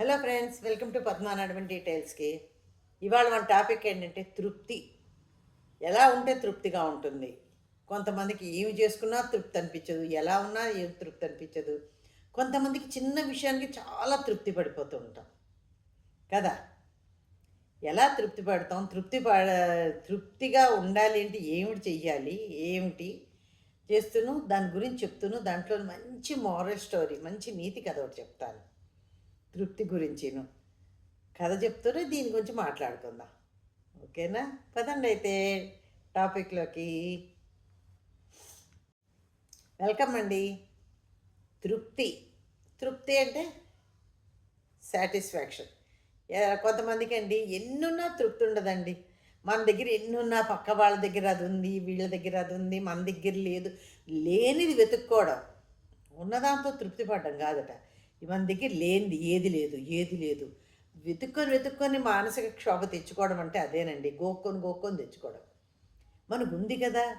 Hello friends welcome to పద్మానాడమన్ డీటెయిల్స్కి ఇవాళ మన టాపిక్ ఏంటంటే తృప్తి. ఎలా ఉంటే తృప్తిగా ఉంటుంది? కొంతమందికి ఏమి చేసుకున్నా తృప్తి అనిపించదు. ఎలా ఉన్నా ఏం తృప్తి అనిపించదు. కొంతమందికి చిన్న విషయానికి చాలా తృప్తి పడిపోతూ ఉంటాం. కదా? ఎలా తృప్తి పడతాం? తృప్తి పడ తృప్తిగా ఉండాలి అంటే ఏమిటి చెయ్యాలి? ఏమిటి? చేస్తూను దాని గురించి చెప్తూను. దాంట్లో మంచి మారల్ స్టోరీ మంచి నీతి కథ ఒకటి చెప్తాను. తృప్తి గురించిను. కథ చెప్తూనే దీని గురించి మాట్లాడుకుందాం. ఓకేనా? పదండి అయితే టాపిక్లోకి. వెల్కమ్ అండి. తృప్తి. తృప్తి అంటే సాటిస్ఫాక్షన్. కొంతమందికి అండి ఎన్నున్నా తృప్తి ఉండదండి. మన దగ్గర ఎన్నున్నా పక్క వాళ్ళ దగ్గర అది ఉంది వీళ్ళ దగ్గర అది ఉంది మన దగ్గర లేదు. లేనిది వెతుక్కోవడం. ఉన్నదాంతో తృప్తి పడడం కాదట. మన దగ్గర లేనిది ఏది లేదు ఏది లేదు. వెతుక్కొని వెతుక్కొని మానసిక క్షోభ తెచ్చుకోవడం అంటే అదేనండి. గోక్కొని గోక్కొని తెచ్చుకోవడం. మనకు ఉంది కదా.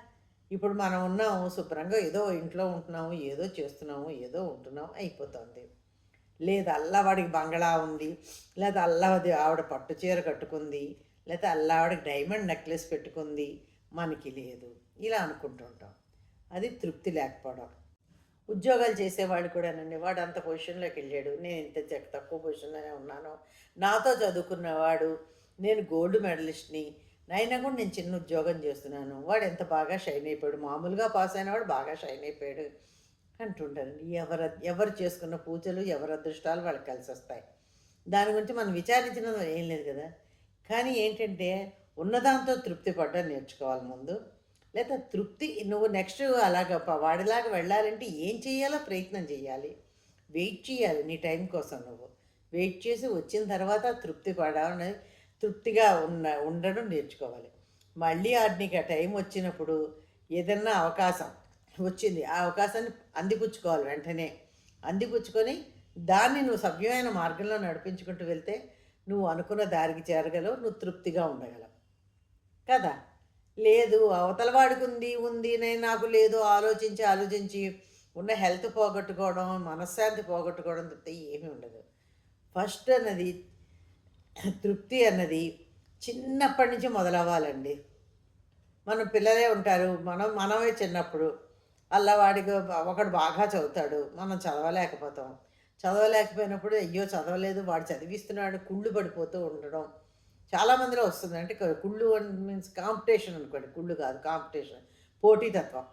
ఇప్పుడు మనం ఉన్నాము శుభ్రంగా ఏదో ఇంట్లో ఉంటున్నాము ఏదో చేస్తున్నాము ఏదో ఉంటున్నాము అయిపోతుంది. లేదా అల్లవాడికి బంగళా ఉంది లేదా అల్లవది ఆవిడ పట్టు చీర కట్టుకుంది లేదా అల్లవాడికి డైమండ్ నెక్లెస్ పెట్టుకుంది మనకి లేదు. ఇలా అనుకుంటుంటాం. అది తృప్తి లేకపోవడం. ఉద్యోగాలు చేసేవాడు కూడానండి. వాడు అంత పొజిషన్లోకి వెళ్ళాడు. నేను ఇంత తక్కువ పొజిషన్లోనే ఉన్నాను. నాతో చదువుకున్నవాడు నేను గోల్డ్ మెడలిస్ట్ని అయినా కూడా నేను చిన్న ఉద్యోగం చేస్తున్నాను. వాడు ఎంత బాగా షైన్ అయిపోయాడు. మామూలుగా పాస్ అయినవాడు బాగా షైన్ అయిపోయాడు అంటుంటారండి. ఎవరు ఎవరు చేసుకున్న పూజలు ఎవరి అదృష్టాలు వాళ్ళకి కలిసి వస్తాయి. దాని గురించి మనం విచారించినది ఏం లేదు కదా. కానీ ఏంటంటే ఉన్నదాంతో తృప్తి పడ్డం నేర్చుకోవాలి ముందు. లేదా తృప్తి నువ్వు నెక్స్ట్ అలాగ వాడిలాగా వెళ్ళాలంటే ఏం చేయాలో ప్రయత్నం చేయాలి. వెయిట్ చేయాలి నీ టైం కోసం నువ్వు. వెయిట్ చేసి వచ్చిన తర్వాత తృప్తి పడాలని తృప్తిగా ఉన్న ఉండడం నేర్చుకోవాలి. మళ్ళీ ఆ నీకు ఆ టైం వచ్చినప్పుడు ఏదన్నా అవకాశం వచ్చింది ఆ అవకాశాన్ని అందిపుచ్చుకోవాలి వెంటనే. అందిపుచ్చుకొని దాన్ని నువ్వు సవ్యమైన మార్గంలో నడిపించుకుంటూ వెళ్తే నువ్వు అనుకున్న దారికి చేరగలవు నువ్వు తృప్తిగా ఉండగలవు. కదా? లేదు అవతల వాడుకుంది ఉంది ఉంది నేను నాకు లేదు ఆలోచించి ఆలోచించి ఉన్న హెల్త్ పోగొట్టుకోవడం మనశ్శాంతి పోగొట్టుకోవడం తప్పితే ఏమీ ఉండదు. ఫస్ట్ అన్నది తృప్తి అన్నది చిన్నప్పటి నుంచి మొదలవ్వాలండి. మన పిల్లలే ఉంటారు మనం మనమే చిన్నప్పుడు అలా వాడికి ఒకడు బాగా చదువుతాడు మనం చదవలేకపోతాం. చదవలేకపోయినప్పుడు అయ్యో చదవలేదు వాడు చదివిస్తున్నాడు కుళ్ళు పడిపోతూ ఉండడం. చాలామందిలో వస్తుంది. అంటే కుళ్ళు మీన్స్ కాంపిటీషన్ అనుకోండి. కుళ్ళు కాదు కాంపిటీషన్ పోటీతత్వం.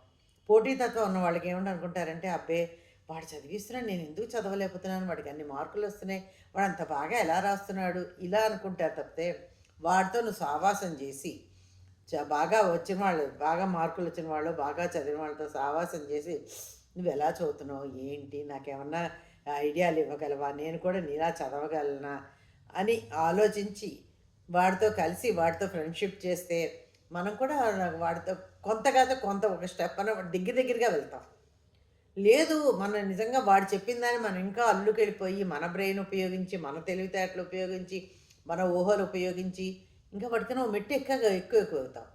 పోటీతత్వం ఉన్న వాళ్ళకి ఏమంటే అనుకుంటారంటే అబ్బే వాడు చదివిస్తున్నాడు నేను ఎందుకు చదవలేకపోతున్నాను? వాడికి అన్ని మార్కులు వస్తున్నాయి. వాడు అంత బాగా ఎలా రాస్తున్నాడు? ఇలా అనుకుంటారు తప్పితే వాడితో నువ్వు సావాసం చేసి చ- బాగా వచ్చిన వాళ్ళు బాగా మార్కులు వచ్చిన వాళ్ళు బాగా చదివిన వాళ్ళతో సావాసం చేసి నువ్వు ఎలా చదువుతున్నావు? ఏంటి? నాకేమన్నా ఐడియాలు ఇవ్వగలవా? నేను కూడా నీలా చదవగలనా? అని ఆలోచించి వాడితో కలిసి వాడితో ఫ్రెండ్షిప్ చేస్తే మనం కూడా వాడితో కొంత కాదు కొంత ఒక స్టెప్ అన్న దగ్గర దగ్గరగా వెళ్తాం. లేదు మన నిజంగా వాడు చెప్పిన దాన్ని మనం ఇంకా అల్లుకెళ్ళిపోయి మన బ్రెయిన్ ఉపయోగించి మన తెలివితేటలు ఉపయోగించి మన ఊహలు ఉపయోగించి ఇంకా వాడికైనా మెట్టు ఎక్కగా ఎక్కువ ఎక్కువ అవుతాం.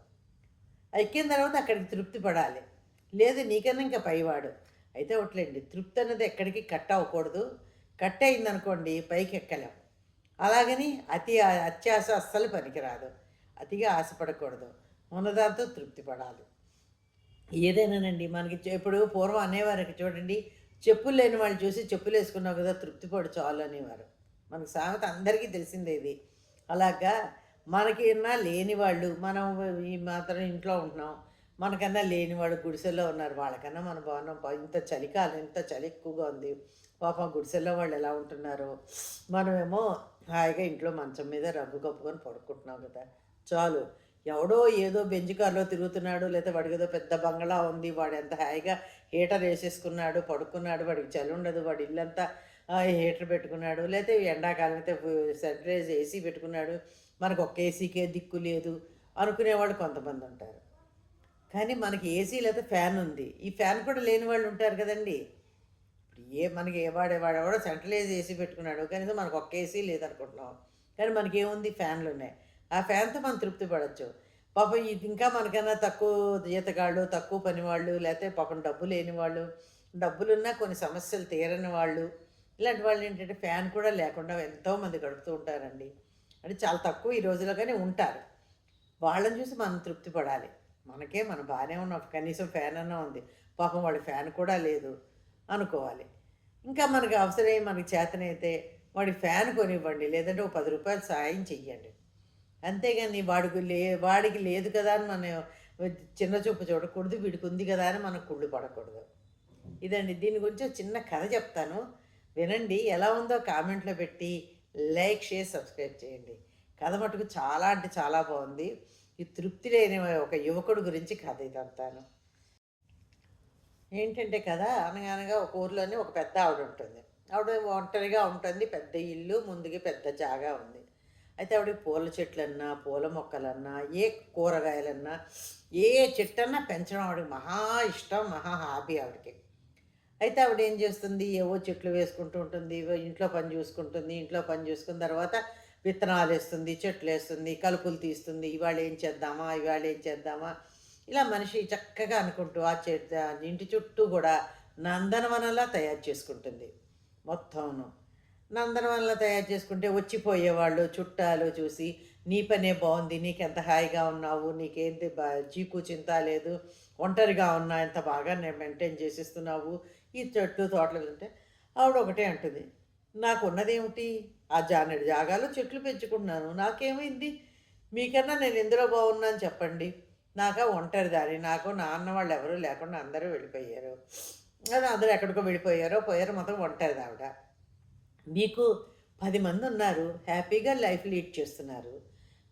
ఎక్కిన తర్వాత అక్కడికి తృప్తి పడాలి. లేదు నీకన్నా ఇంకా పైవాడు. అయితే ఒకట్లేండి తృప్తి అనేది ఎక్కడికి కట్ అవ్వకూడదు. కట్ అయిందనుకోండి పైకి ఎక్కలేం అలాగని అతి అత్యాశ అస్సలు పనికిరాదు. అతిగా ఆశపడకూడదు. ఉన్నదాంతో తృప్తి పడాలి ఏదైనానండి మనకి ఇప్పుడు పూర్వం అనేవారికి చూడండి చెప్పులు లేని వాళ్ళు చూసి చెప్పులు వేసుకున్నావు కదా తృప్తి పడు చాలు అనేవారు. మనకు సామెత అందరికీ తెలిసిందే ఇది. అలాగా మనకన్నా లేని వాళ్ళు మనం ఈ మాత్రం ఇంట్లో ఉంటున్నాం మనకన్నా లేని వాళ్ళు గుడిసెల్లో ఉన్నారు వాళ్ళకన్నా మన బాగున్నాం ఇంత చలికాలం ఇంత చలి ఎక్కువగా ఉంది పాపం గుడిసెల్లో వాళ్ళు ఎలా ఉంటున్నారు మనమేమో హాయిగా ఇంట్లో మంచం మీద రగ్గు కప్పుకొని పడుకుంటున్నాం కదా. చాలు. ఎవడో ఏదో బెంచ్ కార్లో తిరుగుతున్నాడు లేదా వాడికి ఏదో పెద్ద బంగళా ఉంది వాడు ఎంత హాయిగా హీటర్ వేసేసుకున్నాడు పడుకున్నాడు వాడికి చలి ఉండదు వాడి ఇల్లంతా అంతా హీటర్ పెట్టుకున్నాడు లేకపోతే ఎండాకాలం అయితే సెంట్రైజ్ ఏసీ పెట్టుకున్నాడు మనకు ఒక్క ఏసీకే దిక్కు లేదు అనుకునేవాళ్ళు కొంతమంది ఉంటారు. కానీ మనకి ఏసీ లేదా ఫ్యాన్ ఉంది. ఈ ఫ్యాన్ కూడా లేని వాళ్ళు ఉంటారు కదండీ. ఏ మనకి ఏ వాడే వాడెవడో సెంట్రలైజ్ ఏసీ పెట్టుకున్నాడు. కనీసం మనకు ఒక్క ఏసీ లేదనుకుంటున్నాం. కానీ మనకి ఏముంది? ఫ్యాన్లు ఉన్నాయి. ఆ ఫ్యాన్తో మనం తృప్తి పడవచ్చు పాపం ఇది ఇంకా మనకన్నా తక్కువ జీతగాళ్ళు తక్కువ పని వాళ్ళు లేకపోతే పాపం డబ్బు లేని వాళ్ళు డబ్బులున్నా కొన్ని సమస్యలు తీరని వాళ్ళు ఇలాంటి వాళ్ళు ఏంటంటే ఫ్యాన్ కూడా లేకుండా ఎంతోమంది గడుపుతూ ఉంటారండి. అంటే చాలా తక్కువ ఈ రోజుల్లో కానీ ఉంటారు. వాళ్ళని చూసి మనం తృప్తి పడాలి. మనకే మన బాగానే ఉన్నాం. కనీసం ఫ్యాన్ అన్నా ఉంది. పాపం వాళ్ళ ఫ్యాన్ కూడా లేదు అనుకోవాలి. ఇంకా మనకి అవసరమే మనకి చేతనైతే వాడి ఫ్యాన్ కొనివ్వండి లేదంటే ఒక పది రూపాయలు సాయం చెయ్యండి. అంతేగాని వాడికి లే వాడికి లేదు కదా అని మనం చిన్న చూపు చూడకూడదు వీడికి ఉంది కదా అని మనం కుళ్ళు పడకూడదు. ఇదండి దీని గురించి చిన్న కథ చెప్తాను. వినండి ఎలా ఉందో కామెంట్లో పెట్టి లైక్ షేర్ సబ్స్క్రైబ్ చేయండి. కథ మటుకు చాలా అంటే చాలా బాగుంది. ఈ తృప్తి లేని ఒక యువకుడు గురించి కథ ఇదంతాను. ఏంటంటే కదా అనగానగా ఒక ఊర్లోనే ఒక పెద్ద ఆవిడ ఉంటుంది. ఆవిడ ఒంటరిగా ఉంటుంది పెద్ద ఇల్లు ముందుకి పెద్ద జాగా ఉంది. అయితే ఆవిడకి పూల చెట్లన్నా పూల మొక్కలన్నా ఏ కూరగాయలన్నా ఏ చెట్టన్నా పెంచడం ఆవిడకి మహా ఇష్టం మహా హాబీ ఆవిడకి. అయితే ఆవిడ ఏం చేస్తుంది? ఏవో చెట్లు వేసుకుంటూ ఉంటుంది ఇంట్లో పని చూసుకుంటుంది ఇంట్లో పని చూసుకున్న తర్వాత విత్తనాలు వేస్తుంది చెట్లు వేస్తుంది కలుపులు తీస్తుంది. ఇవాళ ఏం చేద్దామా? ఇవాళ ఏం చేద్దామా? ఇలా మనిషి చక్కగా అనుకుంటూ ఆ చెట్టు ఇంటి చుట్టూ కూడా నందనవనంలా తయారు చేసుకుంటుంది మొత్తంను నందనవనంలా తయారు చేసుకుంటే వచ్చిపోయేవాళ్ళు చుట్టాలు చూసి నీ పనే బాగుంది నీకెంత హాయిగా ఉన్నావు నీకేంటి బా చీకు చింత లేదు ఒంటరిగా ఉన్నా ఎంత బాగా నేను మెయింటైన్ చేసిస్తున్నావు ఈ చెట్లు తోటలు ఉంటే ఆవిడ ఒకటే అంటుంది. నాకు ఉన్నదేమిటి ఆ జానడి జాగాలో చెట్లు పెంచుకుంటున్నాను నాకేమైంది? మీకన్నా నేను ఎందులో బాగున్నాను చెప్పండి. నాకు ఒంటరి దారి. నాకు నాన్న వాళ్ళు ఎవరూ లేకుండా అందరూ వెళ్ళిపోయారు. అందరూ ఎక్కడికో వెళ్ళిపోయారో పోయారో మొత్తం ఒంటరి ఆవిడ మీకు పది మంది ఉన్నారు. హ్యాపీగా లైఫ్ లీడ్ చేస్తున్నారు.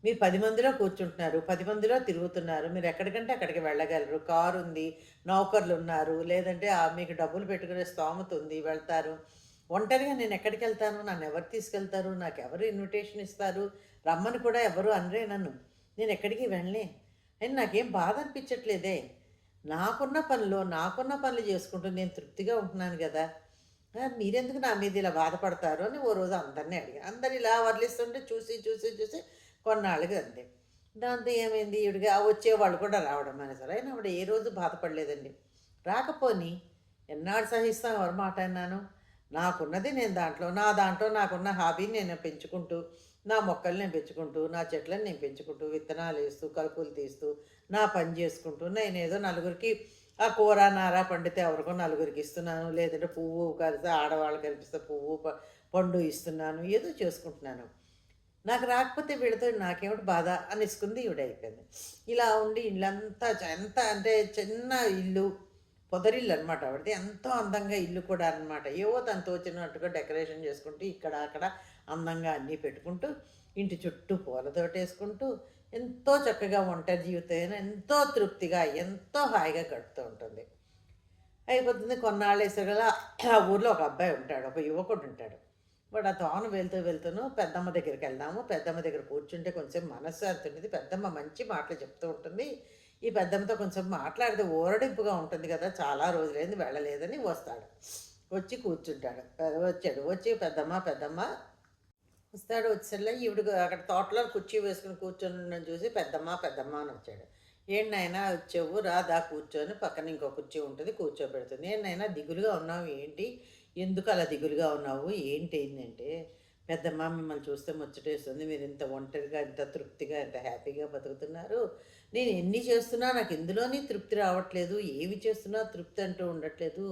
మీరు పది మందిలో కూర్చుంటున్నారు. పది మందిలో తిరుగుతున్నారు. మీరు ఎక్కడికంటే అక్కడికి వెళ్ళగలరు. కారు ఉంది నౌకర్లు ఉన్నారు. లేదంటే మీకు డబ్బులు పెట్టుకునే స్తోమత ఉంది వెళ్తారు. ఒంటరిగా నేను ఎక్కడికి వెళ్తాను? నన్ను ఎవరు తీసుకెళ్తారు? నాకు ఎవరు ఇన్విటేషన్ ఇస్తారు? రమ్మని కూడా ఎవరు అనరే నన్ను. నేను ఎక్కడికి వెళ్ళలే అని నాకేం బాధ అనిపించట్లేదే నాకున్న పనిలో నాకున్న పనులు చేసుకుంటూ నేను తృప్తిగా ఉంటున్నాను కదా. మీరెందుకు నా మీద ఇలా బాధపడతారు అని ఓ రోజు అందరినీ అడిగా. అందరు ఇలా వర్లిస్తుంటే చూసి చూసి చూసి కొన్నాళ్ళకి అంతే. దాంతో ఏమైంది? ఈవిడికి వచ్చేవాళ్ళు కూడా రావడం అనేసారు అయినా ఆవిడ ఏ రోజు బాధపడలేదండి. రాకపోని ఎన్నాడు సహిస్తాం ఎవరు మాట అన్నాను? నాకున్నది నేను దాంట్లో నా దాంట్లో నాకున్న హాబీని నేను పెంచుకుంటూ నా మొక్కలు నేను పెంచుకుంటూ నా చెట్లను నేను పెంచుకుంటూ విత్తనాలు వేస్తూ కలుపులు తీస్తూ నా పని చేసుకుంటూ నేను ఏదో నలుగురికి ఆ కూర నార పండితే ఎవరికో నలుగురికి ఇస్తున్నాను లేదంటే పువ్వు కలిస్తే ఆడవాళ్ళకి కనిపిస్తే పువ్వు పండు ఇస్తున్నాను ఏదో చేసుకుంటున్నాను. నాకు రాకపోతే వీడితో నాకేమిటి బాధ అనేసుకుంది ఈవిడైపోయింది. అయిపోయింది ఇలా ఉండి ఇల్లంతా అంతా ఎంత అంటే చిన్న ఇల్లు పొదరిల్లు అనమాట ఆవిడది. ఎంతో అందంగా ఇల్లు కూడా అనమాట ఏవో తను తోచినట్టుగా డెకరేషన్ చేసుకుంటూ ఇక్కడ అక్కడ అందంగా అన్నీ పెట్టుకుంటూ ఇంటి చుట్టూ పూలతోటేసుకుంటూ ఎంతో చక్కగా ఒంటరి జీవితం ఎంతో తృప్తిగా ఎంతో హాయిగా గడుపుతూ ఉంటుంది. అయిపోతుంది కొన్నాళ్ళు వేసరికల్లా ఆ ఊర్లో ఒక అబ్బాయి ఉంటాడు ఒక యువకుడు ఉంటాడు. వాడు ఆ తోను వెళ్తూ వెళ్తూను పెద్దమ్మ దగ్గరికి వెళ్దాము పెద్దమ్మ దగ్గర కూర్చుంటే కొంచెం మనశ్శాంతి ఉంటుంది పెద్దమ్మ మంచి మాటలు చెప్తూ ఉంటుంది. ఈ పెద్దమ్మతో కొంచెం మాట్లాడితే ఊరడింపుగా ఉంటుంది కదా చాలా రోజులైంది వెళ్ళలేదని వస్తాడు. వచ్చి కూర్చుంటాడు వచ్చాడు వచ్చి పెద్దమ్మ పెద్దమ్మ వస్తాడు వచ్చేలా ఈవిడ అక్కడ తోటలో కుర్చీ వేసుకుని కూర్చొని ఉండడం చూసి పెద్దమ్మ పెద్దమ్మ అని వచ్చాడు. ఏంటి నాయనా వచ్చావు రా దా కూర్చొని పక్కన ఇంకో కుర్చీ ఉంటుంది కూర్చోబెడుతుంది. ఏంటైనా దిగులుగా ఉన్నావు ఏంటి? ఎందుకు అలా దిగులుగా ఉన్నావు? ఏంటి ఏంటంటే పెద్దమ్మ మిమ్మల్ని చూస్తే ముచ్చటేస్తుంది మీరు ఇంత ఒంటరిగా ఇంత తృప్తిగా ఇంత హ్యాపీగా బతుకుతున్నారు. నేను ఎన్ని చేస్తున్నా నాకు ఎందులోని తృప్తి రావట్లేదు ఏవి చేస్తున్నా తృప్తి అంటూ ఉండట్లేదు.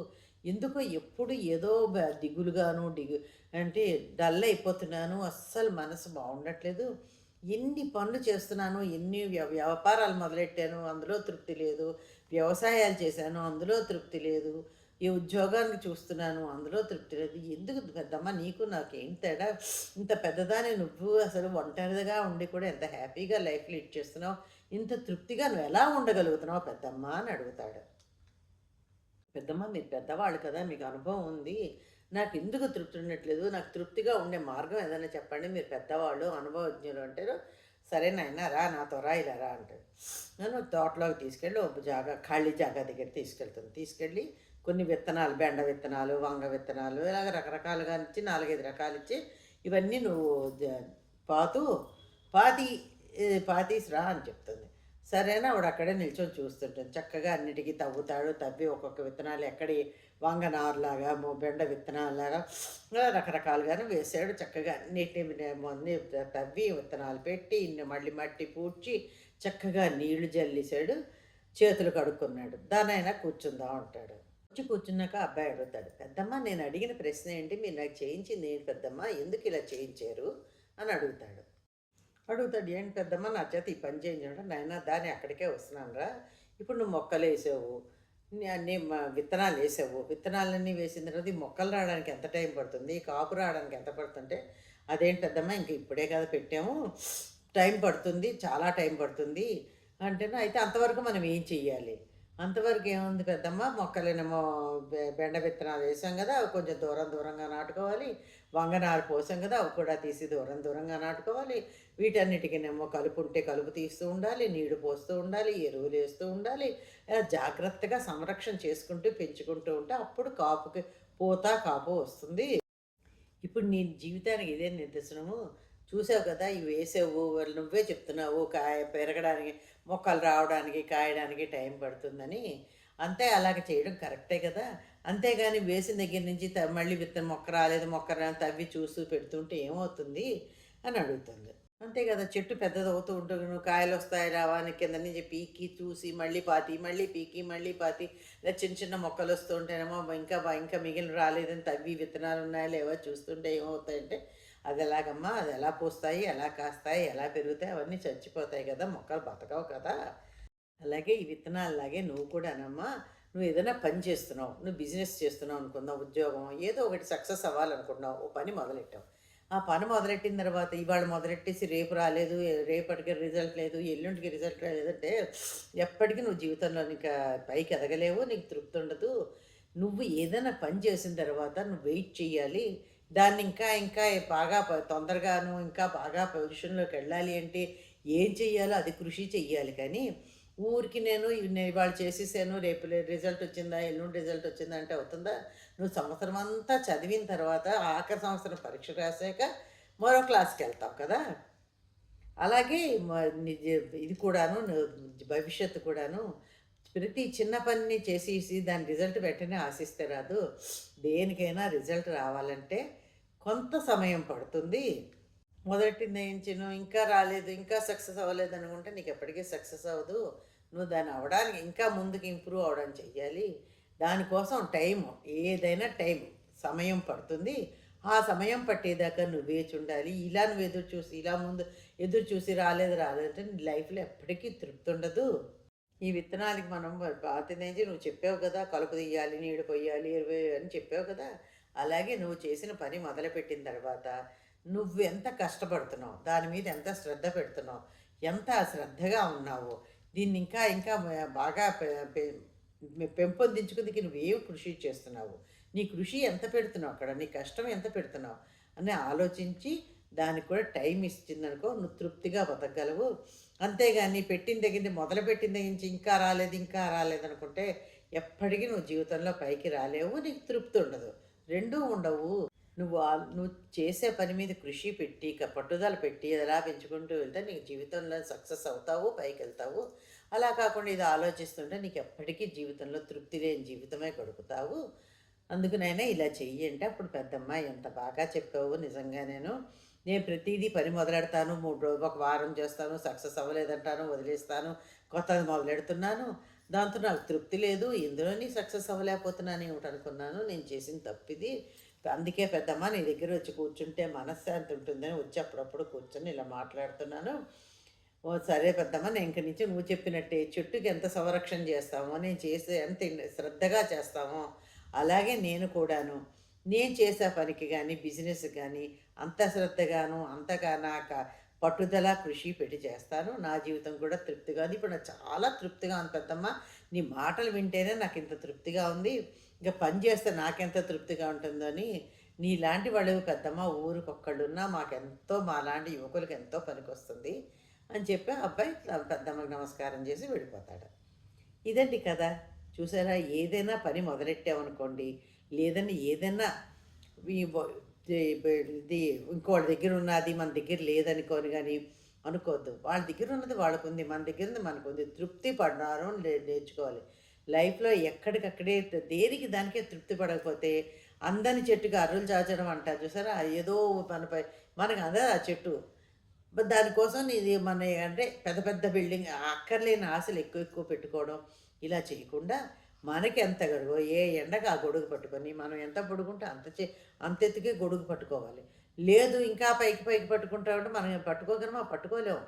ఎందుకో ఎప్పుడు ఏదో బ- దిగులుగాను డిగు అంటే డల్ అయిపోతున్నాను అస్సలు మనసు బాగుండట్లేదు. ఎన్ని పనులు చేస్తున్నాను ఎన్ని వ్యాపారాలు మొదలెట్టాను అందులో తృప్తి లేదు. వ్యవసాయాలు చేశాను అందులో తృప్తి లేదు. ఈ ఉద్యోగానికి చూస్తున్నాను అందులో తృప్తి లేదు. ఎందుకు పెద్దమ్మ నీకు నాకు ఏం తేడా? ఇంత పెద్దదాని నువ్వు అసలు ఒంటరిగా ఉండి కూడా ఎంత హ్యాపీగా లైఫ్ లీడ్ చేస్తున్నావు? ఇంత తృప్తిగా నువ్వు ఎలా ఉండగలుగుతున్నావు పెద్దమ్మ అని అడుగుతాడు. పెద్దమ్మ మీరు పెద్దవాళ్ళు కదా మీకు అనుభవం ఉంది. నాకు ఎందుకు తృప్తి ఉండట్లేదు? నాకు తృప్తిగా ఉండే మార్గం ఏదైనా చెప్పండి. మీరు పెద్దవాళ్ళు అనుభవజ్ఞులు అంటారు. సరే నాయనా రా నాతో రా ఇలా రా అంటారు. నన్ను తోటలోకి తీసుకెళ్ళి ఒక జాగా ఖాళీ జాగా దగ్గర తీసుకెళ్తాను. తీసుకెళ్ళి కొన్ని విత్తనాలు బెండ విత్తనాలు వంగ విత్తనాలు ఇలాగ రకరకాలుగా ఇచ్చి నాలుగైదు రకాలు ఇచ్చి ఇవన్నీ నువ్వు జ- పాతు పాతి పాతీసి రా అని చెప్తుంది. సరేనా ఆవిడ అక్కడే నిల్చొని చూస్తుంటాను చక్కగా అన్నిటికీ తవ్వుతాడు తవ్వి ఒక్కొక్క విత్తనాలు ఎక్కడి వంగనారులాగా బెండ విత్తనాలాగా రకరకాలుగానే వేసాడు చక్కగా. అన్నిటిని అన్ని తవ్వి విత్తనాలు పెట్టి ఇన్ని మళ్ళీ మట్టి పూడ్చి చక్కగా నీళ్ళు జల్లేశాడు. చేతులు కడుక్కున్నాడు. దానైనా కూర్చుందాం అంటాడు. వచ్చి కూర్చున్నాక అబ్బాయి అడుగుతాడు పెద్దమ్మ నేను అడిగిన ప్రశ్న ఏంటి? మీరు నాకు చేయించింది ఏంటి పెద్దమ్మ? ఎందుకు ఇలా చేయించారు? అని అడుగుతాడు. అడుగుతాడు ఏంటి పెద్దమ్మ నా చేత ఈ పని చేయించాడు నాయన దాన్ని అక్కడికే వస్తున్నాను రా ఇప్పుడు నువ్వు మొక్కలు వేసావు అన్ని విత్తనాలు వేసావు. విత్తనాలన్నీ వేసిన తర్వాత ఈ మొక్కలు రావడానికి ఎంత టైం పడుతుంది? కాపు రావడానికి ఎంత పడుతుంటే అదేంటి పెద్దమ్మ ఇంక ఇప్పుడే కదా పెట్టాము. టైం పడుతుంది చాలా టైం పడుతుంది. అంటేనే అయితే అంతవరకు మనం ఏం చెయ్యాలి? అంతవరకు ఏముంది పెద్దమ్మ? మొక్కలేనేమో బెండ విత్తనాలు వేసాం కదా అవి కొంచెం దూరం దూరంగా నాటుకోవాలి. వంగనారు పోసాం కదా అవి కూడా తీసి దూరం దూరంగా నాటుకోవాలి. వీటన్నిటికినేమో కలుపు ఉంటే కలుపు తీస్తూ ఉండాలి నీళ్ళు పోస్తూ ఉండాలి ఎరువులు వేస్తూ ఉండాలి. జాగ్రత్తగా సంరక్షణ చేసుకుంటూ పెంచుకుంటూ ఉంటే అప్పుడు కాపుకి పోతా కాపు వస్తుంది. ఇప్పుడు నీ జీవితానికి ఇదే నిదర్శనము చూసావు కదా ఇవి వేసావు వాళ్ళు నువ్వే చెప్తున్నావు కాయ పెరగడానికి మొక్కలు రావడానికి కాయడానికి టైం పడుతుందని. అంతే అలాగే చేయడం కరెక్టే కదా. అంతేగాని వేసిన దగ్గర నుంచి మళ్ళీ విత్తనం మొక్క రాలేదు మొక్క రా తవ్వి చూస్తూ పెడుతుంటే ఏమవుతుంది అని అడుగుతుంది. అంతే కదా చెట్టు పెద్దది అవుతూ ఉంటుంది. నువ్వు కాయలు వస్తాయి రావా అని కింద నుంచి పీకి చూసి మళ్ళీ పాతి మళ్ళీ పీకి మళ్ళీ పాతి ఇలా చిన్న చిన్న మొక్కలు వస్తూ ఉంటాయేమో ఇంకా ఇంకా మిగిలిన రాలేదని తవ్వి విత్తనాలు ఉన్నాయా లేవో చూస్తుంటే ఏమవుతాయంటే అది ఎలాగమ్మా అది ఎలా పూస్తాయి ఎలా కాస్తాయి ఎలా పెరుగుతాయి అవన్నీ చచ్చిపోతాయి కదా మొక్కలు బతకవు కదా. అలాగే ఈ విత్తనాలలాగే నువ్వు కూడానమ్మా నువ్వు ఏదైనా పని చేస్తున్నావు నువ్వు బిజినెస్ చేస్తున్నావు అనుకుందాం ఉద్యోగం ఏదో ఒకటి సక్సెస్ అవ్వాలనుకుంటున్నావు ఓ పని మొదలెట్టావు. ఆ పని మొదలెట్టిన తర్వాత ఇవాళ మొదలెట్టేసి రేపు రాలేదు రేపటికి రిజల్ట్ లేదు ఎల్లుండికి రిజల్ట్ రాలేదంటే ఎప్పటికీ నువ్వు జీవితంలో ఇంకా పైకి ఎదగలేవు నీకు తృప్తి ఉండదు. నువ్వు ఏదైనా పని చేసిన తర్వాత నువ్వు వెయిట్ చేయాలి దాన్ని ఇంకా ఇంకా బాగా ప- తొందరగాను ఇంకా బాగా పొజిషన్లోకి వెళ్ళాలి అంటే ఏం చెయ్యాలో అది కృషి చెయ్యాలి. కానీ ఊరికి నేను నేను ఇవాళ చేసేసాను రేపు రిజల్ట్ వచ్చిందా ఎల్లుండి రిజల్ట్ వచ్చిందా అంటే అవుతుందా? నువ్వు సంవత్సరం అంతా చదివిన తర్వాత ఆఖరి సంవత్సరం పరీక్ష రాసాక మరో క్లాస్కి వెళ్తావు కదా? అలాగే ఇది కూడాను భవిష్యత్తు కూడాను ప్రతి చిన్న పనిని చేసేసి దాని రిజల్ట్ వెంటనే ఆశిస్తే రాదు. దేనికైనా రిజల్ట్ రావాలంటే కొంత సమయం పడుతుంది. మొదటి నేయించను ఇంకా రాలేదు ఇంకా సక్సెస్ అవ్వలేదు అనుకుంటే నీకు ఎప్పటికీ సక్సెస్ అవ్వదు. నువ్వు దాన్ని అవడానికి ఇంకా ముందుకు ఇంప్రూవ్ అవ్వడానికి చెయ్యాలి. దానికోసం టైం ఏదైనా టైం సమయం పడుతుంది. ఆ సమయం పట్టేదాకా నువ్వు వేచి ఉండాలి. ఇలా నువ్వు ఎదురు చూసి ఇలా ముందు ఎదురు చూసి రాలేదు రాలేదంటే నీ లైఫ్లో ఎప్పటికీ తృప్తి ఉండదు. ఈ విత్తనాలకి మనం పాతినేంచి నువ్వు చెప్పావు కదా కలుపు తీయాలి నీడు పొయ్యాలి ఇరవై అని చెప్పావు కదా. అలాగే నువ్వు చేసిన పని మొదలుపెట్టిన తర్వాత నువ్వు ఎంత కష్టపడుతున్నావు? దాని మీద ఎంత శ్రద్ధ పెడుతున్నావు? ఎంత శ్రద్ధగా ఉన్నావు? దీన్ని ఇంకా ఇంకా బాగా పెంపొందించుకుందుకు నువ్వేం కృషి చేస్తున్నావు? నీ కృషి ఎంత పెడుతున్నావు అక్కడ? నీ కష్టం ఎంత పెడుతున్నావు? అని ఆలోచించి దానికి కూడా టైం ఇచ్చిందనుకో నువ్వు తృప్తిగా బతకగలవు. అంతేగాని పెట్టిన దగ్గర మొదలు పెట్టిన దగ్గర నుంచి ఇంకా రాలేదు ఇంకా రాలేదు అనుకుంటే ఎప్పటికీ నువ్వు జీవితంలో పైకి రాలేవు. నీకు తృప్తి ఉండదు. రెండూ ఉండవు. నువ్వు నువ్వు చేసే పని మీద కృషి పెట్టి పట్టుదల పెట్టి ఎలా పెంచుకుంటూ వెళ్తే నీకు జీవితంలో సక్సెస్ అవుతావు పైకి వెళ్తావు అలా కాకుండా ఇది ఆలోచిస్తుంటే నీకు ఎప్పటికీ జీవితంలో తృప్తి లేని జీవితమే గడుపుతావు. అందుకునైనా ఇలా చెయ్యి అంటే అప్పుడు పెద్దమ్మ ఎంత బాగా చెప్పావు నిజంగా నేను. నేను ప్రతిదీ పని మొదలెడతాను మూడు రోజులు ఒక వారం చేస్తాను సక్సెస్ అవ్వలేదంటాను వదిలేస్తాను కొత్తది మొదలెడుతున్నాను. దాంతో నాకు తృప్తి లేదు ఇందులోని సక్సెస్ అవ్వలేకపోతున్నాను ఏమిటనుకున్నాను నేను చేసిన తప్పిది అందుకే పెద్దమ్మ నీ దగ్గర వచ్చి కూర్చుంటే మనశ్శాంతి ఉంటుందని వచ్చి అప్పుడప్పుడు కూర్చొని ఇలా మాట్లాడుతున్నాను. ఓ సరే పెద్దమ్మ నేను ఇంక నుంచి నువ్వు చెప్పినట్టే చెట్టుకి ఎంత సంరక్షణ చేస్తామో నేను చేసే ఎంత శ్రద్ధగా చేస్తామో అలాగే నేను కూడాను. నేను చేసే పనికి కానీ బిజినెస్ కానీ అంత శ్రద్ధగాను అంతగా నాకు పట్టుదల కృషి పెట్టి చేస్తాను. నా జీవితం కూడా తృప్తిగా ఉంది. ఇప్పుడు నాకు చాలా తృప్తిగా ఉంది పెద్దమ్మ. నీ మాటలు వింటేనే నాకు ఇంత తృప్తిగా ఉంది. ఇంకా పని చేస్తే నాకెంత తృప్తిగా ఉంటుందని నీలాంటి వాళ్ళు పెద్దమ్మ ఊరికొక్కళ్ళున్నా మాకెంతో మాలాంటి యువకులకు ఎంతో పనికొస్తుంది అని చెప్పి ఆ అబ్బాయి పెద్దమ్మకి నమస్కారం చేసి వెళ్ళిపోతాడు. ఇదండి కదా చూసారా? ఏదైనా పని మొదలెట్టామనుకోండి లేదని ఏదైనా ఇది ఇంకోళ్ళ దగ్గర ఉన్నది మన దగ్గర లేదనుకోని కానీ అనుకోవద్దు. వాళ్ళ దగ్గర ఉన్నది వాళ్ళకుంది మన దగ్గర ఉంది మనకు ఉంది తృప్తి పడినారు నేర్చుకోవాలి లైఫ్లో ఎక్కడికక్కడే దేనికి దానికే తృప్తి పడకపోతే అందని చెట్టుకి అర్రులు చాచడం అంటారు చూసారా? ఏదో మనపై మనకు అందదు ఆ చెట్టు. దానికోసం ఇది మన అంటే పెద్ద పెద్ద బిల్డింగ్ అక్కర్లేని ఆశలు ఎక్కువ ఎక్కువ పెట్టుకోవడం ఇలా చేయకుండా మనకి ఎంత గడుగు ఏ ఎండకు ఆ గొడుగు పట్టుకొని మనం ఎంత పడుకుంటే అంత చే అంతెత్తుకే గొడుగు పట్టుకోవాలి. లేదు ఇంకా పైకి పైకి పట్టుకుంటా ఉంటే మనం పట్టుకోగలమా? పట్టుకోలేము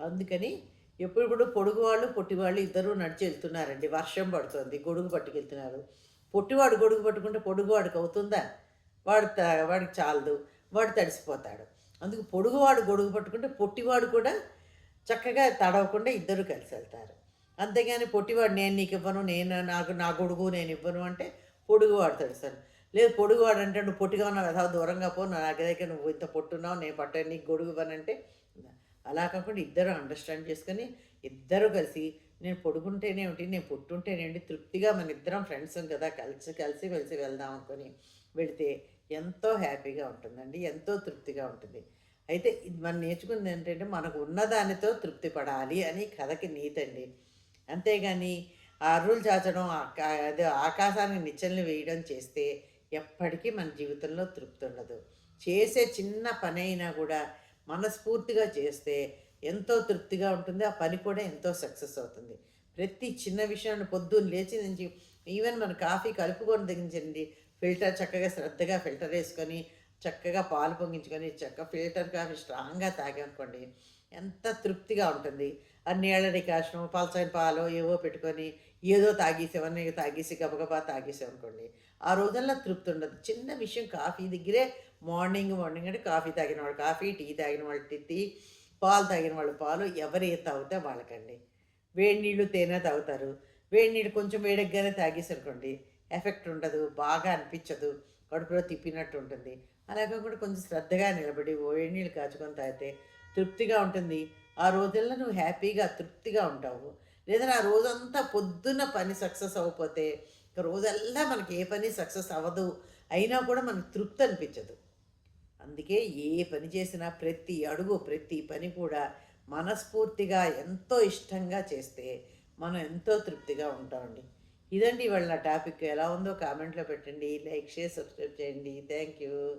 అందుకని ఎప్పుడు పొడుగు వాళ్ళు పొట్టివాళ్ళు ఇద్దరు నడిచి వెళ్తున్నారండి. వర్షం పడుతుంది గొడుగు పట్టుకెళ్తున్నారు. పొట్టివాడు గొడుగు పట్టుకుంటే పొడుగువాడికి అవుతుందా? వాడు త- వాడికి చాలదు వాడు తడిసిపోతాడు. అందుకు పొడుగువాడు గొడుగు పట్టుకుంటే పొట్టివాడు కూడా చక్కగా తడవకుండా ఇద్దరు కలిసి వెళ్తారు. అంతేగాని పొట్టివాడు నేను నీకు ఇవ్వను నేను నాకు నా గొడుగు నేను ఇవ్వను అంటే పొడుగువాడు తడుస్తాను లేదు పొడుగువాడు అంటే నువ్వు పొట్టిగా ఉన్నావు కదా దూరంగా పో నా దగ్గర నువ్వు ఇంత పొట్టున్నావు నేను పట్టాను నీకు గొడుగు ఇవ్వనంటే అలా కాకుండా ఇద్దరు అండర్స్టాండ్ చేసుకొని ఇద్దరు కలిసి నేను పొడుగుంటేనేమిటి నేను పుట్టుంటేనేమిటి తృప్తిగా మన ఇద్దరం ఫ్రెండ్స్ కదా కలిసి కలిసి కలిసి వెళ్దాం అనుకొని వెళితే ఎంతో హ్యాపీగా ఉంటుందండి ఎంతో తృప్తిగా ఉంటుంది. అయితే ఇది మనం నేర్చుకుంది ఏంటంటే మనకు ఉన్నదానితో తృప్తి పడాలి అని కథకి నీతండి. అంతేగాని ఆ అర్రులు చాచడం అదే ఆకాశానికి నిచ్చెనలు వేయడం చేస్తే ఎప్పటికీ మన జీవితంలో తృప్తి ఉండదు. చేసే చిన్న పని అయినా కూడా మనస్ఫూర్తిగా చేస్తే ఎంతో తృప్తిగా ఉంటుంది ఆ పని కూడా ఎంతో సక్సెస్ అవుతుంది. ప్రతి చిన్న విషయాన్ని పొద్దున్న లేచి నుంచి ఈవెన్ మన కాఫీ కలుపుకొని దిగించండి ఫిల్టర్ చక్కగా శ్రద్ధగా ఫిల్టర్ వేసుకొని చక్కగా పాలు పొంగించుకొని చక్కగా ఫిల్టర్ కాఫీ స్ట్రాంగ్గా తాగామనుకోండి ఎంత తృప్తిగా ఉంటుంది. ఆ నీళ్ళ డికాషన్ పలసైన పాలు ఏవో పెట్టుకొని ఏదో తాగేసేవన్నీ తాగేసి గబగబా తాగేసామనుకోండి ఆ రోజుల్లో తృప్తి ఉండదు. చిన్న విషయం కాఫీ దగ్గరే మార్నింగ్ మార్నింగ్ అంటే కాఫీ తాగిన వాళ్ళు కాఫీ టీ తాగిన వాళ్ళు టీ పాలు తాగిన వాళ్ళు పాలు ఎవరు ఏ తాగితే వాళ్ళకండి. వేడి నీళ్ళు తేనె తాగుతారు. వేడి నీళ్ళు కొంచెం వేడగ్గానే తాగేసనుకోండి ఎఫెక్ట్ ఉండదు బాగా అనిపించదు కడుపులో తిప్పినట్టు ఉంటుంది. అలాగే కూడా కొంచెం శ్రద్ధగా నిలబడి వేడి నీళ్ళు కాచుకొని తాగితే తృప్తిగా ఉంటుంది. ఆ రోజుల్లో నువ్వు హ్యాపీగా తృప్తిగా ఉంటావు. లేదా ఆ రోజంతా పొద్దున్న పని సక్సెస్ అవ్వకపోతే రోజల్లా మనకి ఏ పని సక్సెస్ అవ్వదు. అయినా కూడా మనకు తృప్తి అనిపించదు. అందుకే ఏ పని చేసినా ప్రతి అడుగు ప్రతి పని కూడా మనస్ఫూర్తిగా ఎంతో ఇష్టంగా చేస్తే మనం ఎంతో తృప్తిగా ఉంటామండి. ఇదండి వాళ్ళ టాపిక్. ఎలా ఉందో కామెంట్లో పెట్టండి. లైక్ షేర్ సబ్స్క్రైబ్ చేయండి. Thank you.